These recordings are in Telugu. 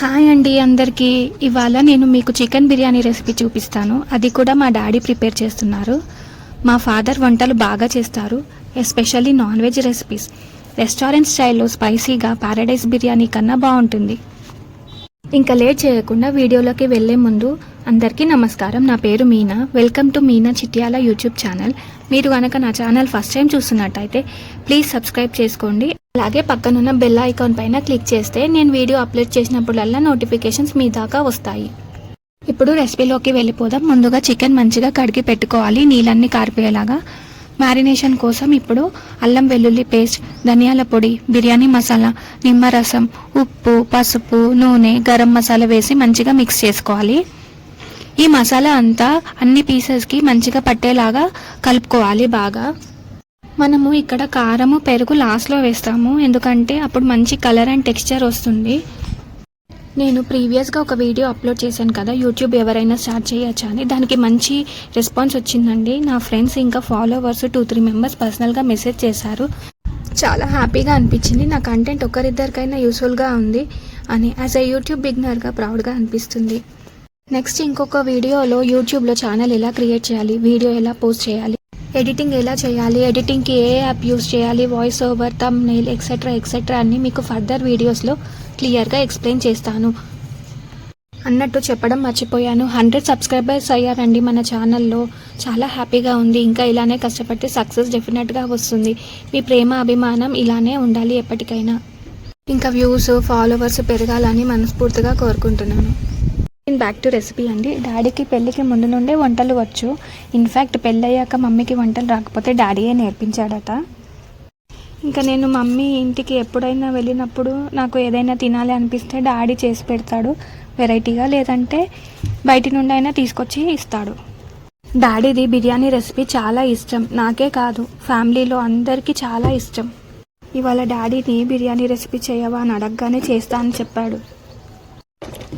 హాయ్ అండి అందరికీ. ఇవాళ నేను మీకు చికెన్ బిర్యానీ రెసిపీ చూపిస్తాను. అది కూడా మా డాడీ ప్రిపేర్ చేస్తున్నారు. మా ఫాదర్ వంటలు బాగా చేస్తారు especially non veg recipes. Restaurant స్టైల్లో స్పైసీగా పారడైస్ బిర్యానీ కన్నా బాగుంటుంది. ఇంకా లేట్ చేయకుండా వీడియోలోకి వెళ్ళే ముందు అందరికీ నమస్కారం. నా పేరు Meena. Welcome to Meena Chityala YouTube channel. మీరు కనుక నా ఛానల్ ఫస్ట్ టైం చూస్తున్నట్టయితే ప్లీజ్ సబ్స్క్రైబ్ చేసుకోండి. అలాగే పక్కనున్న బెల్ ఐకాన్ పైన క్లిక్ చేస్తే నేను వీడియో అప్లోడ్ చేసినప్పుడల్లా నోటిఫికేషన్స్ మీ దాకా వస్తాయి. ఇప్పుడు రెసిపీలోకి వెళ్ళిపోదాం. ముందుగా చికెన్ మంచిగా కడిగి పెట్టుకోవాలి. నీళ్ళన్నీ కారిపోయేలాగా. మ్యారినేషన్ కోసం ఇప్పుడు అల్లం వెల్లుల్లి పేస్ట్ ధనియాల పొడి బిర్యానీ మసాలా నిమ్మరసం ఉప్పు పసుపు నూనె గరం మసాలా వేసి మంచిగా మిక్స్ చేసుకోవాలి. ఈ మసాలా అంతా అన్ని పీసెస్కి మంచిగా పట్టేలాగా కలుపుకోవాలి బాగా. మనము ఇక్కడ కారము పెరుగు లాస్ట్లో వేస్తాము. ఎందుకంటే అప్పుడు మంచి కలర్ అండ్ టెక్స్చర్ వస్తుంది. నేను ప్రీవియస్గా ఒక వీడియో అప్లోడ్ చేశాను కదా. యూట్యూబ్ ఎవరైనా స్టార్ట్ చేయొచ్చా అని. దానికి మంచి రెస్పాన్స్ వచ్చిందండి. నా ఫ్రెండ్స్ ఇంకా ఫాలోవర్స్ టూ త్రీ మెంబర్స్ పర్సనల్గా మెసేజ్ చేశారు. చాలా హ్యాపీగా అనిపించింది. నా కంటెంట్ ఒకరిద్దరికైనా యూస్ఫుల్గా ఉంది అని. యాజ్ ఎ యూట్యూబ్ బిగ్నర్గా ప్రౌడ్గా అనిపిస్తుంది. నెక్స్ట్ ఇంకొక వీడియోలో యూట్యూబ్లో ఛానల్ ఎలా క్రియేట్ చేయాలి వీడియో ఎలా పోస్ట్ చేయాలి ఎడిటింగ్ ఎలా చేయాలి? ఎడిటింగ్కి ఏ యాప్ యూస్ చేయాలి? Voice over thumbnail etcetera etcetera అన్ని మీకు ఫర్దర్ వీడియోస్లో క్లియర్గా ఎక్స్ప్లెయిన్ చేస్తాను. అన్నట్టు చెప్పడం మర్చిపోయాను. హండ్రెడ్ సబ్స్క్రైబర్స్ అయ్యారండి మన ఛానల్లో చాలా హ్యాపీగా ఉంది. ఇంకా ఇలానే కష్టపడితే సక్సెస్ డెఫినెట్గా వస్తుంది. మీ ప్రేమ అభిమానం ఇలానే ఉండాలి ఎప్పటికైనా. ఇంకా వ్యూస్ ఫాలోవర్స్ పెరగాలని మనస్ఫూర్తిగా కోరుకుంటున్నాను. బ్యాక్ టు రెసిపీ అండి. డాడీకి పెళ్ళికి ముందు నుండే వంటలు వచ్చు. ఇన్ఫ్యాక్ట్ పెళ్ళయ్యాక మమ్మీకి వంటలు రాకపోతే డాడీయే నేర్పించాడట. ఇంకా నేను మమ్మీ ఇంటికి ఎప్పుడైనా వెళ్ళినప్పుడు నాకు ఏదైనా తినాలి అనిపిస్తే డాడీ చేసి పెడతాడు. వెరైటీగా లేదంటే బయటి నుండి అయినా తీసుకొచ్చి ఇస్తాడు. డాడీది బిర్యానీ రెసిపీ చాలా ఇష్టం. నాకే కాదు ఫ్యామిలీలో అందరికీ చాలా ఇష్టం. ఇవాళ డాడీని బిర్యానీ రెసిపీ చేయవా అని అడగగానే చేస్తా అని చెప్పాడు.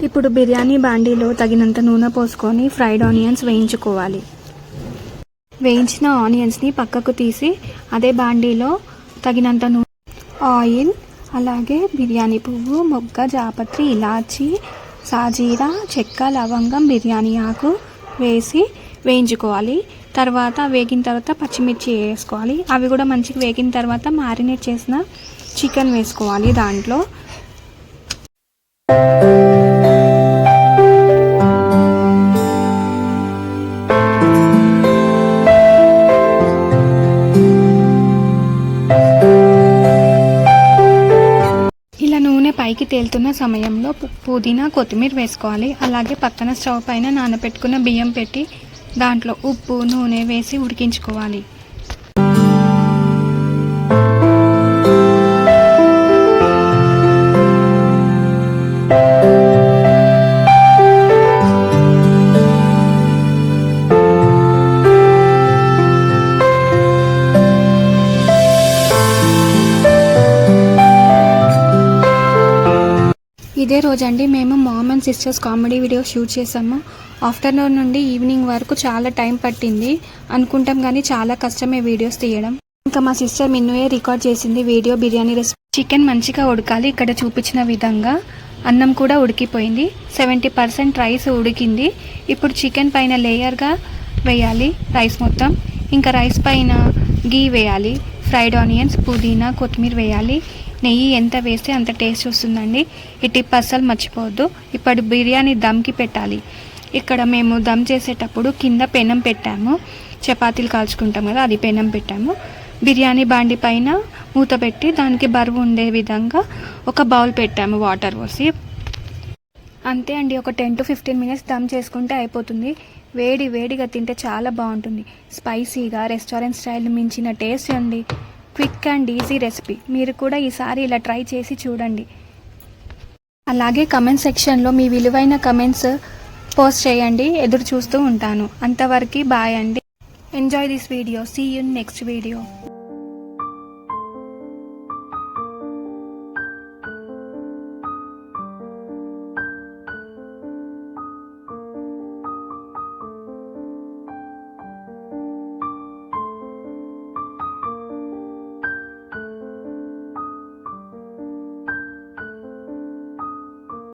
ఇప్పుడు బిర్యానీ బాండీలో తగినంత నూనె పోసుకొని ఫ్రైడ్ ఆనియన్స్ వేయించుకోవాలి. వేయించిన ఆనియన్స్ని పక్కకు తీసి అదే బాండీలో తగినంత నూనె ఆయిల్ అలాగే బిర్యానీ పువ్వు మొగ్గ జాపత్రి ఇలాచి సాజీరా చెక్క లవంగం బిర్యానీ ఆకు వేసి వేయించుకోవాలి. తర్వాత వేగిన తర్వాత పచ్చిమిర్చి వేసుకోవాలి. అవి కూడా మంచిగా వేగిన తర్వాత మ్యారినేట్ చేసిన చికెన్ వేసుకోవాలి దాంట్లో. పైకి తేలుతున్న సమయంలో పుదీనా కొత్తిమీర వేసుకోవాలి. అలాగే పక్కన స్టవ్ పైన నానబెట్టుకున్న బియ్యం పెట్టి దాంట్లో ఉప్పు నూనె వేసి ఉడికించుకోవాలి. ఇదే రోజండి మేము mom and sisters comedy video shoot చేసాము ఆఫ్టర్నూన్ నుండి ఈవినింగ్ వరకు చాలా టైం పట్టింది. అనుకుంటాం కానీ చాలా కష్టమే వీడియోస్ తీయడం. ఇంకా మా సిస్టర్ మిన్నుయే రికార్డ్ చేసింది వీడియో బిర్యానీ రెసిపీ. చికెన్ మంచిగా ఉడకాలి ఇక్కడ చూపించిన విధంగా. అన్నం కూడా ఉడికిపోయింది. సెవెంటీ పర్సెంట్ రైస్ ఉడికింది. ఇప్పుడు చికెన్ పైన లేయర్గా వేయాలి రైస్ మొత్తం. ఇంకా రైస్ పైన గీ వేయాలి. ఫ్రైడ్ ఆనియన్స్ పుదీనా కొత్తిమీర వేయాలి. నెయ్యి ఎంత వేస్తే అంత టేస్ట్ వస్తుందండి. ఈ టిప్ అస్సలు మర్చిపోవద్దు. ఇప్పుడు బిర్యానీ దమ్కి పెట్టాలి. ఇక్కడ మేము దమ్ చేసేటప్పుడు కింద పెనం పెట్టాము. చపాతీలు కాల్చుకుంటాం కదా అది పెనం పెట్టాము. బిర్యానీ బాండి పైన మూత పెట్టి దానికి బరువు ఉండే విధంగా ఒక బౌల్ పెట్టాము వాటర్ పోసి. అంతే అండి ఒక ten to fifteen minutes dum చేసుకుంటే అయిపోతుంది. వేడి వేడిగా తింటే చాలా బాగుంటుంది. స్పైసీగా రెస్టారెంట్ స్టైల్ మించిన టేస్ట్ అండి. Quick and easy recipe. మీరు కూడా ఈసారి ఇలా ట్రై చేసి చూడండి. అలాగే కమెంట్ సెక్షన్లో మీ విలువైన కమెంట్స్ పోస్ట్ చేయండి. ఎదురు చూస్తూ ఉంటాను. అంతవరకు బాయ్ అండి. Enjoy this video see you next video